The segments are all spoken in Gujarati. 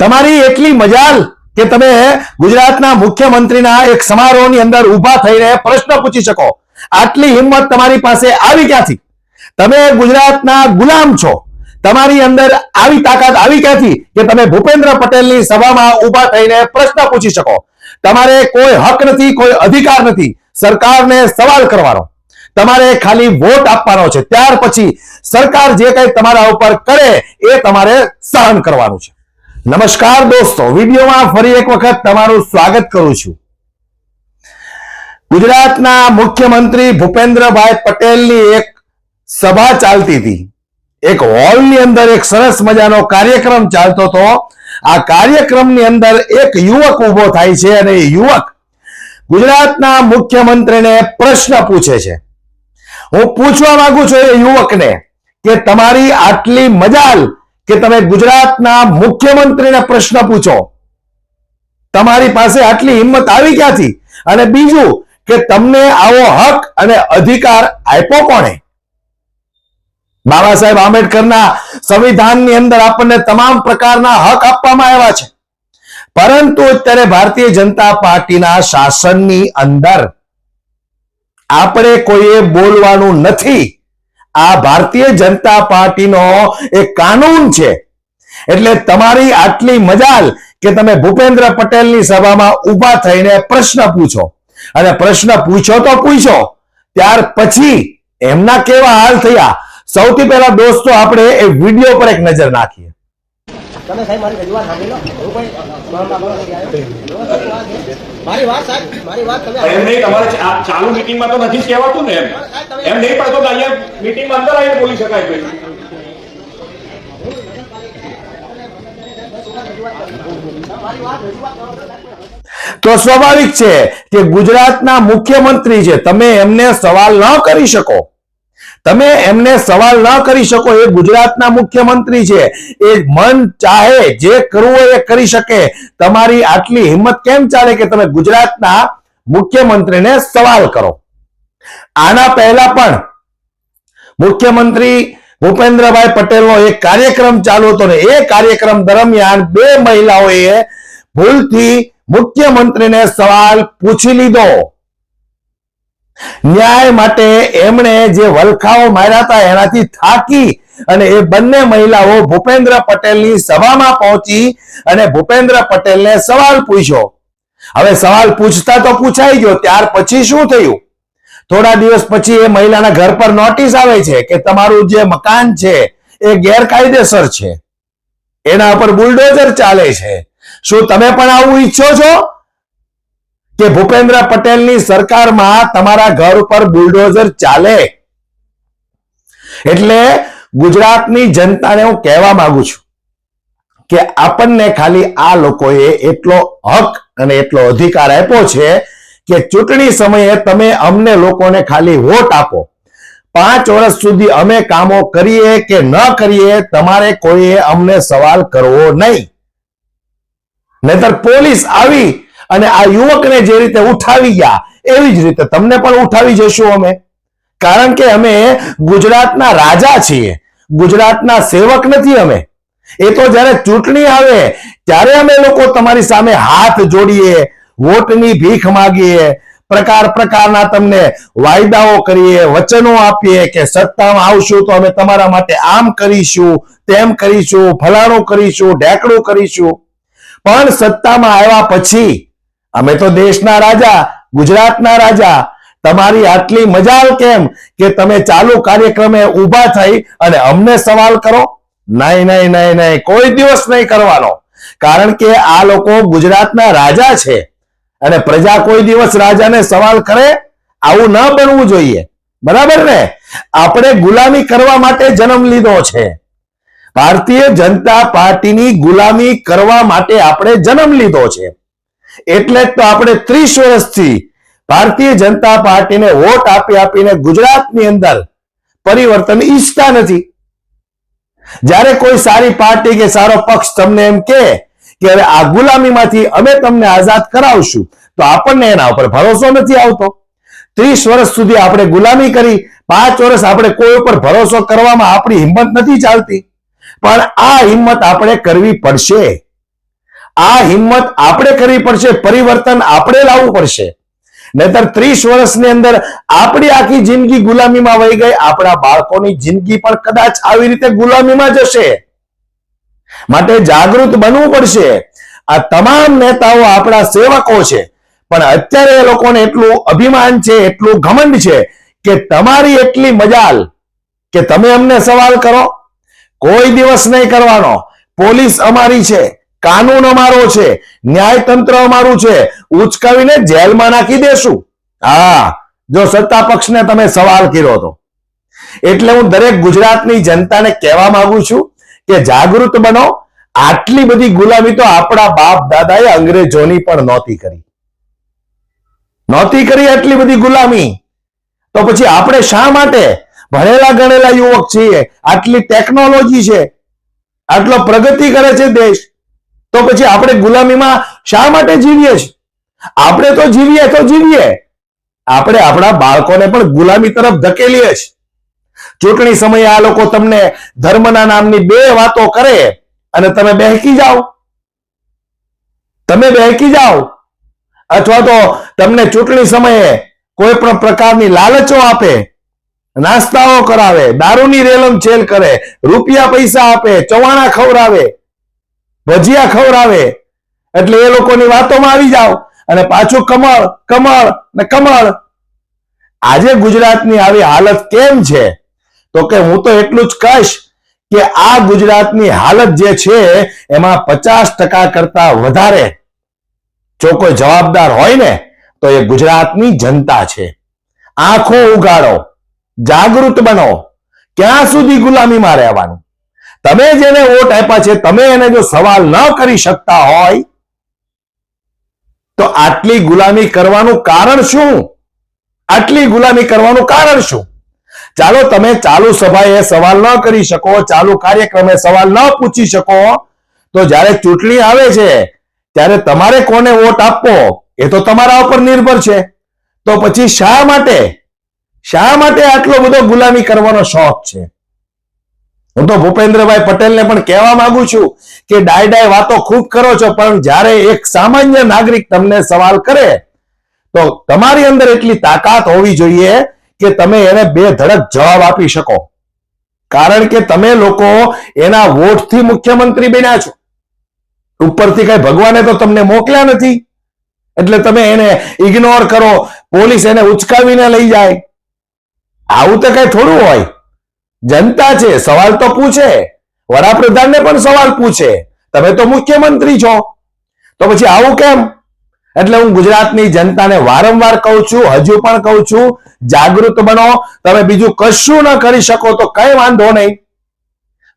તમારી એટલી મજાલ કે તમે ગુજરાતના મુખ્યમંત્રીના એક સમારોહની અંદર ઊભા થઈને પ્રશ્ન પૂછી શકો. આટલી હિંમત તમારી પાસે આવી ક્યાંથી? તમે ગુજરાતના ગુલામ છો. તમારી અંદર આવી તાકાત આવી ક્યાંથી કે તમે ભૂપેન્દ્ર પટેલની સભામાં ઊભા થઈને પ્રશ્ન પૂછી શકો? તમારે કોઈ હક નથી, કોઈ અધિકાર નથી. સરકારને સવાલ કરવાનો. તમારે ખાલી વોટ આપવાનો છે. ત્યાર પછી સરકાર જે કંઈ તમારા ઉપર કરે એ તમારે સહન કરવાનું છે. નમસ્કાર દોસ્તો, વિડીયોમાં ફરી એક વખત તમારું સ્વાગત કરું છું. ગુજરાતના મુખ્યમંત્રી ભૂપેન્દ્રભાઈ પટેલની એક સભા ચાલતી હતી. એક હોલની અંદર એક સરસ મજાનો કાર્યક્રમ ચાલતો હતો. આ કાર્યક્રમની અંદર એક યુવક ઊભો થાય છે અને એ યુવક ગુજરાતના મુખ્યમંત્રીને પ્રશ્ન પૂછે છે. હું પૂછવા માંગુ છું એ યુવકને કે તમારી આટલી મજાલ કે તમે ગુજરાતના મુખ્યમંત્રીને પ્રશ્ન પૂછો. તમારી પાસે આટલી હિંમત આવી ક્યાંથી? અને બીજું કે તમને આવો હક અને અધિકાર આપ્યો કોણે? બાબા સાહેબ આંબેડકરના સંવિધાનની અંદર આપણને તમામ પ્રકારના હક આપવામાં આવ્યા છે. પરંતુ અત્યારે ભારતીય જનતા પાર્ટીના શાસનની અંદર આપણે કોઈએ બોલવાનું નથી. આ ભારતીય જનતા પાર્ટીનો એક કાનૂન છે. એટલે તમારી આટલી મજાલ કે તમે ભૂપેન્દ્ર પટેલની સભામાં ઊભા થઈને પ્રશ્ન પૂછો. અને પ્રશ્ન પૂછો તો પૂછો. ત્યાર પછી એમના કેવા હાલ થયા? સૌથી પહેલા દોસ્તો, આપણે એ વીડિયો પર એક નજર નાખીએ. તમે સાહેબ, મારી રજૂઆત સાંભળી લો. હું કોઈ મામલા બોલવા નથી આવ્યો. મારી વાત સાહેબ મારી વાત તમે એમ નહીં તમારે ચાલુ મીટિંગમાં તો નથી જ કહેવાતું ને એમ એમ નહીં પડતો તો અહીંયા મીટિંગમાં અંદર આવીને બોલી શકાય ભાઈ તો સ્વાભાવિક છે કે ગુજરાતના મુખ્યમંત્રી છે તમે એમને સવાલ ન કરી શકો તમે એમને સવાલ ન કરી શકો. એ ગુજરાતના મુખ્યમંત્રી છે. એ મન ચાહે જે કરવું હોય એ કરી શકે. તમારી આટલી હિંમત કેમ ચાલે કે તમે ગુજરાતના મુખ્યમંત્રીને સવાલ કરો? આના પહેલા પણ મુખ્યમંત્રી ભૂપેન્દ્રભાઈ પટેલનો એક કાર્યક્રમ ચાલુ હતો ને એ કાર્યક્રમ દરમિયાન બે મહિલાઓએ ભૂલથી મુખ્યમંત્રીને સવાલ પૂછી લીધો. ન્યાય માટે એમણે જે વલખાઓ માર્યા હતા, એનાથી થાકી અને એ બંને મહિલાઓ ભૂપેન્દ્ર પટેલની સભામાં પહોંચી અને ભૂપેન્દ્ર પટેલને સવાલ પૂછ્યો. હવે સવાલ પૂછતા તો પૂછાઈ ગયો, ત્યાર પછી શું થયું? થોડા દિવસ પછી એ મહિલાના ઘર પર નોટિસ આવે છે કે તમારું જે મકાન છે, એ ગેરકાયદેસર છે. એના પર બુલડોઝર ચાલે છે. શું તમે પણ આવું ઈચ્છો છો? કે ભૂપેન્દ્ર પટેલની સરકારમાં તમારા ઘર ઉપર બુલડોઝર ચાલે? એટલે ગુજરાતની જનતાને હું કહેવા માંગુ છું કે આપણને ખાલી આ લોકોએ એટલો હક અને એટલો અધિકાર આપ્યો છે કે ચૂંટણી સમયે તમે અમને લોકોને ખાલી વોટ આપો. પાંચ વર્ષ સુધી અમે કામો કરીએ કે ન કરીએ તમારે કોઈએ અમને સવાલ કરવો નહીં. નહીતર પોલીસ આવી અને આ યુવકને જે રીતે ઉઠાવી ગયા, એવી જ રીતે તમને પણ ઉઠાવી જઈશું અમે. કારણ કે અમે ગુજરાતના રાજા છીએ. ગુજરાતના સેવક નથી અમે. એ તો જ્યારે ચૂંટણી આવે, ત્યારે અમે લોકો તમારી સામે હાથ જોડીએ, વોટની ભીખ માગીએ, પ્રકાર પ્રકારના તમને વાયદાઓ કરીએ, વચનો આપીએ કે સત્તામાં આવશું તો અમે તમારા માટે આમ કરીશું, તેમ કરીશું, ફલાણું કરીશું, ઢેકડું કરીશું. પણ સત્તામાં આવ્યા પછી અમે તો દેશના રાજા, ગુજરાતના રાજા. તમારી આટલી મજાલ કેમ કે તમે ચાલુ કાર્યક્રમે ઊભા થઈ અને અમને સવાલ કરો? નહીં નહીં નહીં નહીં કોઈ દિવસ નહીં કરવાનો. કારણ કે આ લોકો ગુજરાતના રાજા છે. અને પ્રજા કોઈ દિવસ રાજાને સવાલ કરે? આવું ન બનવું જોઈએ. બરાબર ને? આપણે ગુલામી કરવા માટે જન્મ લીધો છે. ભારતીય જનતા પાર્ટીની ગુલામી કરવા માટે આપણે જન્મ લીધો છે. એટલે જ તો આપણે ત્રીસ વર્ષથી ભારતીય જનતા પાર્ટીને વોટ આપી આપીને ગુજરાતની અંદર પરિવર્તન ઈચ્છતા નથી. જ્યારે કોઈ સારી પાર્ટી કે સારો પક્ષ તમને એમ કે હવે આ ગુલામીમાંથી અમે તમને આઝાદ કરાવશું, તો આપણને એના ઉપર ભરોસો નથી આવતો. ત્રીસ વર્ષ સુધી આપણે ગુલામી કરી, પાંચ વર્ષ આપણે કોઈ ઉપર ભરોસો કરવામાં આપણી હિંમત નથી ચાલતી. પણ આ હિંમત આપણે કરવી પડશે. આ હિંમત આપણે કરવી પડશે, પરિવર્તન આપણે લાવવું પડશે. નહીતર ત્રીસ વર્ષની અંદર આપણી આખી જિંદગી ગુલામીમાં વહી ગઈ, આપણા બાળકોની જિંદગી પણ કદાચ આવી રીતે ગુલામીમાં જશે. માટે જાગૃત બનવું પડશે. આ તમામ નેતાઓ આપણા સેવકો છે, પણ અત્યારે એ લોકોને એટલું અભિમાન છે, એટલું ઘમંડ છે કે તમારી એટલી મજાલ કે તમે અમને સવાલ કરો. કોઈ દિવસ નહીં કરવાનો. પોલીસ અમારી છે. કાનૂન અમારો છે, ન્યાયતંત્ર અમારું છે. ઉચકાવીને જેલમાં નાખી દેશું. હા, જો સત્તા પક્ષને તમે સવાલ કર્યો તો. એટલે હું દરેક ગુજરાતની જનતાને કહેવા માંગુ છું કે જાગૃત બનો. આટલી બધી ગુલામી તો આપણા બાપ દાદાએ અંગ્રેજોની પણ નહોતી કરી. નહોતી કરી આટલી બધી ગુલામી. તો પછી આપણે શા માટે ભણેલા ગણેલા યુવક છીએ? આટલી ટેકનોલોજી છે. આટલો પ્રગતિ કરે છે દેશ. તો પછી આપણે ગુલામીમાં શા માટે જીવીએ છીએ? આપણે તો જીવીએ તો જીવીએ. આપણે આપણા બાળકોને પણ ગુલામી તરફ ધકેલીએ છીએ. ચૂંટણી સમયે આ લોકો તમને ધર્મના નામની બે વાતો કરે અને તમે બહેકી જાઓ. તમે બહેકી જાઓ. અથવા તો તમને ચૂંટણી સમયે કોઈ પણ પ્રકારની લાલચો આપે, નાસ્તાઓ કરાવે, દારૂની રેલમ છેલ કરે, રૂપિયા પૈસા આપે, ચવાણા ખવડાવે ભજીયા ખવડાવે. એટલે એ લોકોની વાતોમાં આવી જાઓ અને પાછું કમળ કમળ ને કમળ. આજે ગુજરાતની આવી હાલત કેમ છે? તો કે હું તો એટલું જ કહીશ કે આ ગુજરાતની હાલત જે છે, એમાં પચાસ ટકા કરતા વધારે જો કોઈ જવાબદાર હોય ને, તો એ ગુજરાતની જનતા છે. આંખો ઉગાડો, જાગૃત બનો. ક્યાં સુધી ગુલામીમાં રહેવાનું? તમે જેને વોટ આપ્યા છે, તમે એને જો સવાલ ન કરી શકતા હોય, તો આટલી ગુલામી કરવાનું કારણ શું? આટલી ગુલામી કરવાનું કારણ શું? ચાલો તમે ચાલુ સભાએ સવાલ ન કરી શકો, ચાલુ કાર્યક્રમે સવાલ ન પૂછી શકો. તો જ્યારે ચૂંટણી આવે છે, ત્યારે તમારે કોને વોટ આપવો? એ તો તમારા ઉપર નિર્ભર છે. તો પછી શા માટે? શા માટે આટલો બધો ગુલામી કરવાનો શોખ છે? હું તો ભૂપેન્દ્રભાઈ પટેલને પણ કહેવા માંગુ છું કે ડાય ડાય વાતો ખૂબ કરો છો, પણ જ્યારે એક સામાન્ય નાગરિક તમને સવાલ કરે, તો તમારી અંદર એટલી તાકાત હોવી જોઈએ કે તમે એને બે ધડક જવાબ આપી શકો. કારણ કે તમે લોકો એના વોટથી મુખ્યમંત્રી બન્યા છો. ઉપરથી કઈ ભગવાને તો તમને મોકલ્યા નથી. એટલે તમે એને ઇગ્નોર કરો, પોલીસ એને ઉચકાવીને લઈ જાય. આવું તો કઈ થોડું હોય. જનતા છે, સવાલ તો પૂછે. વડાપ્રધાનને પણ સવાલ પૂછે. તમે તો મુખ્યમંત્રી છો. તો પછી આવું કેમ? એટલે હું ગુજરાતની જનતાને વારંવાર કહું છું, હજુ પણ કહું છું, જાગૃત બનો. તમે બીજું કશું ન કરી શકો તો કઈ વાંધો નહીં.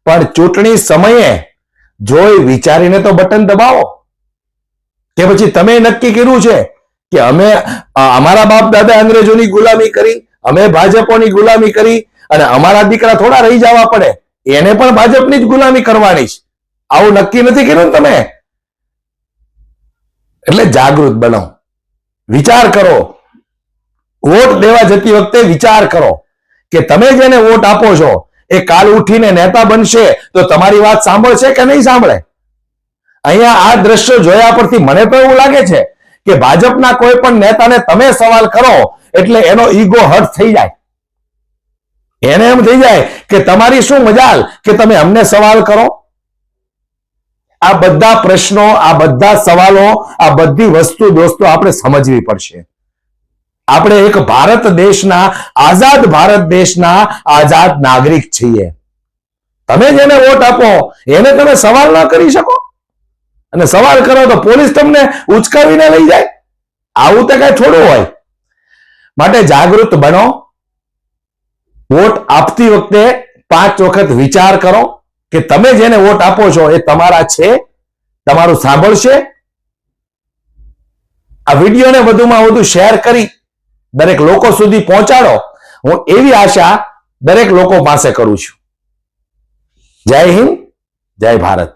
પણ ચૂંટણી સમયે જોઈ વિચારીને તો બટન દબાવો. કે પછી તમે નક્કી કર્યું છે કે અમે અમારા બાપ દાદા અંગ્રેજોની ગુલામી કરી, અમે ભાજપોની ગુલામી કરી અને અમારા દીકરા થોડા રહી જવા પડે. એને પણ ભાજપની જ ગુલામી કરવાની છે. આવું નક્કી નથી કર્યું તમે? એટલે જાગૃત બનો. વિચાર કરો. વોટ દેવા જતી વખતે વિચાર કરો કે તમે જેને વોટ આપો છો, એ કાલ ઉઠીને નેતા બનશે તો તમારી વાત સાંભળશે કે નહીં સાંભળે? અહીંયા આ દ્રશ્ય જોયા પરથી મને તો એવું લાગે છે કે ભાજપના કોઈ પણ નેતાને તમે સવાલ કરો એટલે એનો ઈગો હર્ટ થઈ જાય. એને એમ થઈ જાય કે તમારી શું મજાલ? કે તમે અમને સવાલ કરો? આ બધા પ્રશ્નો, આ બધા સવાલો, આ બધી વસ્તુ દોસ્તો આપણે સમજવી પડશે. આપણે એક ભારત દેશના, આઝાદ ભારત દેશના આઝાદ નાગરિક છીએ. તમે જેને વોટ આપો. એને તમે સવાલ ના કરી શકો. અને સવાલ કરો તો પોલીસ તમને ઉચકાવીને લઈ જાય. આવું તો કઈ થોડું હોય. માટે જાગૃત બનો. વોટ આપતી વખતે પાંચ વખત વિચાર કરો કે તમે જેને વોટ આપો છો એ તમારા છે, તમારું સાંભળશે. આ વિડીયોને વધુમાં વધુ શેર કરી દરેક લોકો સુધી પહોંચાડો. હું એવી આશા દરેક લોકો પાસે કરું છું. જય હિન્દ, જય ભારત.